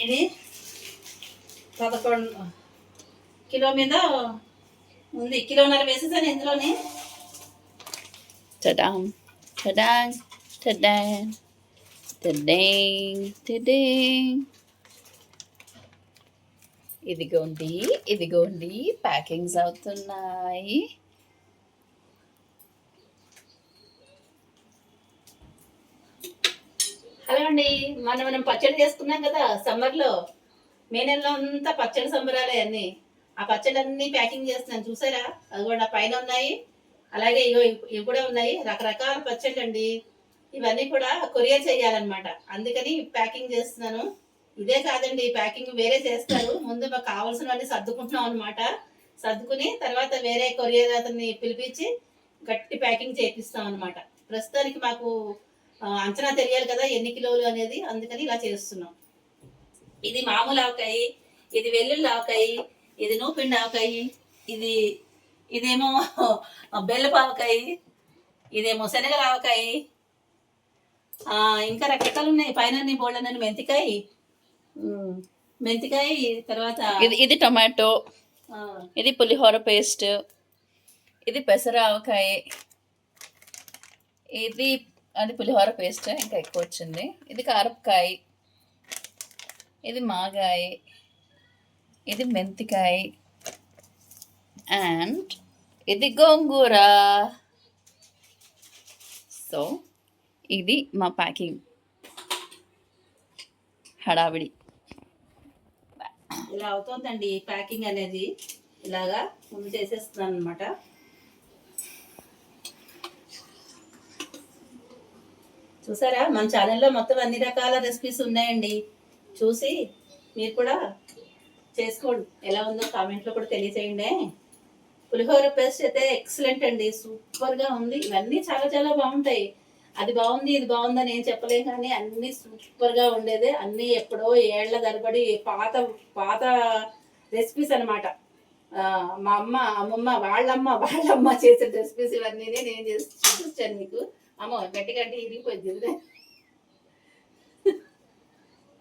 ఇది పదకొండు కిలో మీద ఉంది. కిలోన్నర వేసేసాను ఇందులోని. Ta-dam, ta-dang, ta-dang, ఇదిగోండి ఇదిగోండి ప్యాకింగ్స్ అవుతున్నాయి. హలో అండి. మనం మనం పచ్చడి చేసుకున్నాం కదా సమ్మర్లో మే నెలలో అంతా పచ్చడి సంబరాలే అన్ని. ఆ పచ్చడి అన్ని ప్యాకింగ్ చేస్తున్నాను చూసారా? అది కూడా పైన ఉన్నాయి. అలాగే ఇగో ఇవి- ఇవి కూడా ఉన్నాయి. రకరకాల పచ్చళ్ళు అండి. ఇవన్నీ కూడా కొరియర్ చేయాలన్నమాట. అందుకని ప్యాకింగ్ చేస్తున్నాను. ఇదే కాదండి ప్యాకింగ్ వేరే చేస్తారు. ముందు మాకు కావాల్సినవన్నీ సర్దుకుంటున్నాం అనమాట సర్దుకుని తర్వాత వేరే కొరియర్ అతన్ని పిలిపించి గట్టి ప్యాకింగ్ చేపిస్తాం అనమాట ప్రస్తుతానికి మాకు అంచనా తెలియాలి కదా ఎన్ని కిలోలు అనేది. అందుకని ఇలా చేస్తున్నాం. ఇది మామూలు ఆవకాయ ఇది వెల్లుల్లి ఆవకాయ ఇది నూపిండి ఆవకాయ ఇది ఇదేమో బెల్లపు ఆవకాయ ఇదేమో శనగల ఆవకాయ. ఆ, ఇంకా రకరకాలు ఉన్నాయి. పైన బోళ్ళనని మెంతికాయ. మెంతికాయ తర్వాత ఇది టొమాటో ఇది పులిహోర పేస్ట్ ఇది పెసర ఆవకాయ ఇది అది పులిహోర పేస్ట్ ఇంకా ఎక్కువ వచ్చింది. ఇది కారపకాయ ఇది మాగాయ ఇది మెంతికాయ అండ్ ఇది గోంగూర. సో ఇది మా ప్యాకింగ్ హడావిడి. ఇలా అవుతుందండి ప్యాకింగ్ అనేది. ఇలాగా ముందు చేసేస్తున్నాను అనమాట చూసారా? మన ఛానల్లో మొత్తం అన్ని రకాల రెసిపీస్ ఉన్నాయండి. చూసి మీరు కూడా చేసుకోండి. ఎలా ఉందో కామెంట్లో కూడా తెలియచేయండి. పులిహోర పేస్ట్ అయితే ఎక్సలెంట్ అండి. సూపర్గా ఉంది. ఇవన్నీ చాలా చాలా బాగుంటాయి. అది బాగుంది ఇది బాగుందని ఏం చెప్పలేం కానీ అన్నీ సూపర్గా ఉండేదే. అన్ని ఎప్పుడో ఏళ్ళ తరబడి పాత పాత రెసిపీస్ అనమాట మా అమ్మ అమ్మమ్మ వాళ్ళమ్మ వాళ్ళమ్మ చేసిన రెసిపీస్ ఇవన్నీ నేను చేసి చూపించాను మీకు. అమ్మ గట్టి గట్టి ఇరిగిపోయింది ఇది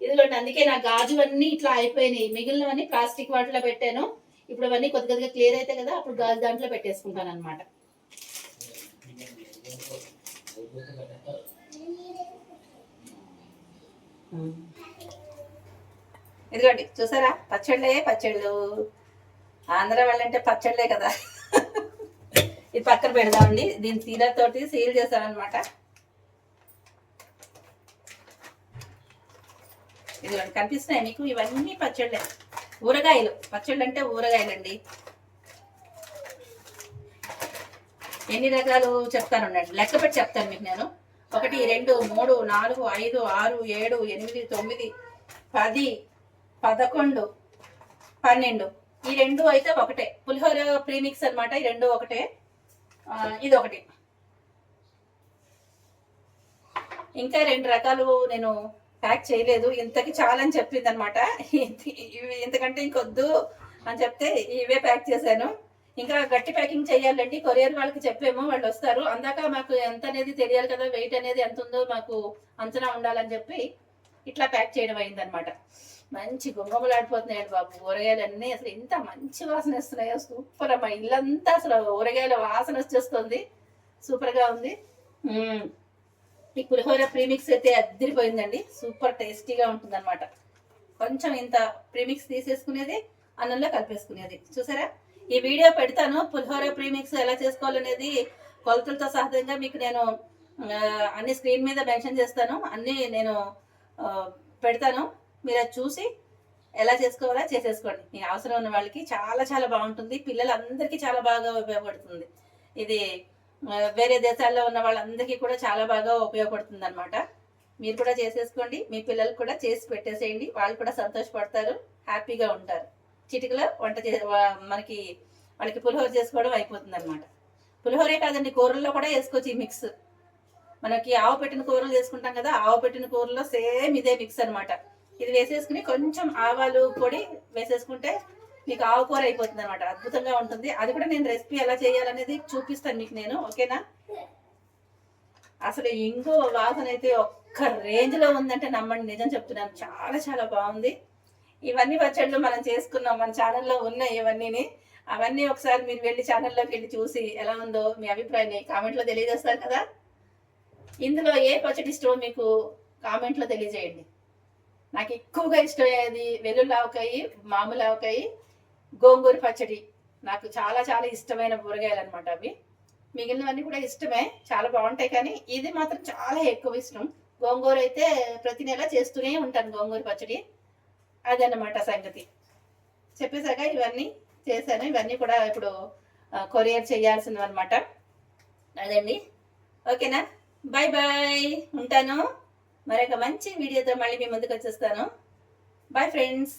ఇదిగోండి అందుకే నా గాజు అన్నీ ఇట్లా అయిపోయినాయి. మిగిలినవన్నీ ప్లాస్టిక్ వాటిలో పెట్టాను. ఇప్పుడు అవన్నీ కొద్ది కొద్దిగా క్లియర్ అయితే కదా అప్పుడు గాజు దాంట్లో పెట్టేసుకుంటాను అనమాట ఇదిగోండి చూసారా? పచ్చళ్ళే పచ్చళ్ళు. ఆంధ్ర వాళ్ళంటే పచ్చళ్ళే కదా. పక్కన పెడదామండి. దీని తీరతోటి సీల్ చేస్తామన్నమాట ఇదిగోండి కనిపిస్తున్నాయి మీకు? ఇవన్నీ పచ్చళ్ళే. ఊరగాయలు. పచ్చళ్ళు అంటే ఊరగాయలండి. ఎన్ని రకాలు చెప్తాను ఉండండి. లెక్క పెట్టి చెప్తాను మీకు నేను. ఒకటి రెండు మూడు నాలుగు ఐదు ఆరు ఏడు ఎనిమిది తొమ్మిది పది పదకొండు పన్నెండు. ఈ రెండు అయితే ఒకటే. పులిహోర ప్రీమిక్స్ అనమాట ఈ రెండు ఒకటే. ఇది ఒకటి ఇంకా రెండు రకాలు నేను ప్యాక్ చేయలేదు. ఇంతకి చాలా అని చెప్పింది అనమాట ఇంతకంటే ఇంకొద్దు అని చెప్తే ఇవే ప్యాక్ చేశాను. ఇంకా గట్టి ప్యాకింగ్ చేయాలండి. కొరియర్ వాళ్ళకి చెప్పేమో వాళ్ళు వస్తారు. అందాక మాకు ఎంత అనేది తెలియాలి కదా వెయిట్ అనేది ఎంత ఉందో మాకు అంచనా ఉండాలని చెప్పి ఇట్లా ప్యాక్ చేయడం అయిందనమాట మంచి గుమ్మగులాడిపోతున్నాయండి బాబు. ఊరగాయలు అన్నీ అసలు ఇంత మంచి వాసన వస్తున్నాయో సూపర్ అమ్మా. ఇల్లంతా అసలు ఊరగాయల వాసన వచ్చేస్తుంది. సూపర్గా ఉంది. ఈ పులిహోర ప్రీమిక్స్ అయితే అద్దరిపోయిందండి. సూపర్ టేస్టీగా ఉంటుంది కొంచెం ఇంత ప్రీమిక్స్ తీసేసుకునేది అన్నంలో కలిపేసుకునేది. చూసారా? ఈ వీడియో పెడతాను. పులిహోర ప్రీమిక్స్ ఎలా చేసుకోవాలనేది కొలతలతో సహజంగా మీకు నేను అన్ని స్క్రీన్ మీద మెన్షన్ చేస్తాను. అన్ని నేను పెడతాను. మీరు అది చూసి ఎలా చేసుకోవాలో చేసేసుకోండి. మీ అవసరం ఉన్న వాళ్ళకి చాలా చాలా బాగుంటుంది. పిల్లలందరికీ చాలా బాగా ఉపయోగపడుతుంది. ఇది వేరే దేశాల్లో ఉన్న వాళ్ళందరికీ కూడా చాలా బాగా ఉపయోగపడుతుంది అనమాట మీరు కూడా చేసేసుకోండి. మీ పిల్లలకు కూడా చేసి పెట్టేసేయండి. వాళ్ళు కూడా సంతోషపడతారు. హ్యాపీగా ఉంటారు. చిటికలో వంట చే మనకి వాళ్ళకి పులిహోర చేసుకోవడం అయిపోతుంది అనమాట పులిహోరే కాదండి కూరల్లో కూడా వేసుకోవచ్చు ఈ మిక్స్. మనకి ఆవు పెట్టిన కూరలు చేసుకుంటాం కదా ఆవు పెట్టిన కూరలో సేమ్ ఇదే మిక్స్ అనమాట ఇది వేసేసుకుని కొంచెం ఆవాలు పొడి వేసేసుకుంటే మీకు ఆవు కూర అయిపోతుంది అనమాట అద్భుతంగా ఉంటుంది. అది కూడా నేను రెసిపీ ఎలా చేయాలనేది చూపిస్తాను మీకు నేను ఓకేనా? అసలు ఇంగు వాసన అయితే ఒక్క రేంజ్లో ఉందంటే నమ్మండి. నిజం చెప్తున్నాను. చాలా చాలా బాగుంది. ఇవన్నీ పచ్చళ్ళు మనం చేసుకున్నాం. మన ఛానల్లో ఉన్నాయి ఇవన్నీని. అవన్నీ ఒకసారి మీరు వెళ్ళి ఛానల్లోకి వెళ్ళి చూసి ఎలా ఉందో మీ అభిప్రాయాన్ని కామెంట్లో తెలియజేస్తారు కదా. ఇందులో ఏ పచ్చడి ఇష్టమో మీకు కామెంట్లో తెలియజేయండి. నాకు ఎక్కువగా ఇష్టమయ్యేది వెల్లుల్లి ఆవకాయి మామూలు ఆవకాయి గోంగూర పచ్చడి. నాకు చాలా చాలా ఇష్టమైన కూరగాయలు అనమాట అవి. మిగిలినవన్నీ కూడా ఇష్టమే చాలా బాగుంటాయి కానీ ఇది మాత్రం చాలా ఎక్కువ ఇష్టం. గోంగూర అయితే ప్రతి నెల చేస్తూనే ఉంటాను గోంగూర పచ్చడి. అదన్నమాట సంగతి. చెప్పేశాక ఇవన్నీ చేశాను. ఇవన్నీ కూడా ఇప్పుడు కొరియర్ చేయాల్సింది అనమాట అదండి. ఓకేనా? బాయ్ బాయ్ ఉంటాను. మరొక మంచి వీడియోతో మళ్ళీ మీ ముందుకు వచ్చేస్తాను. Bye friends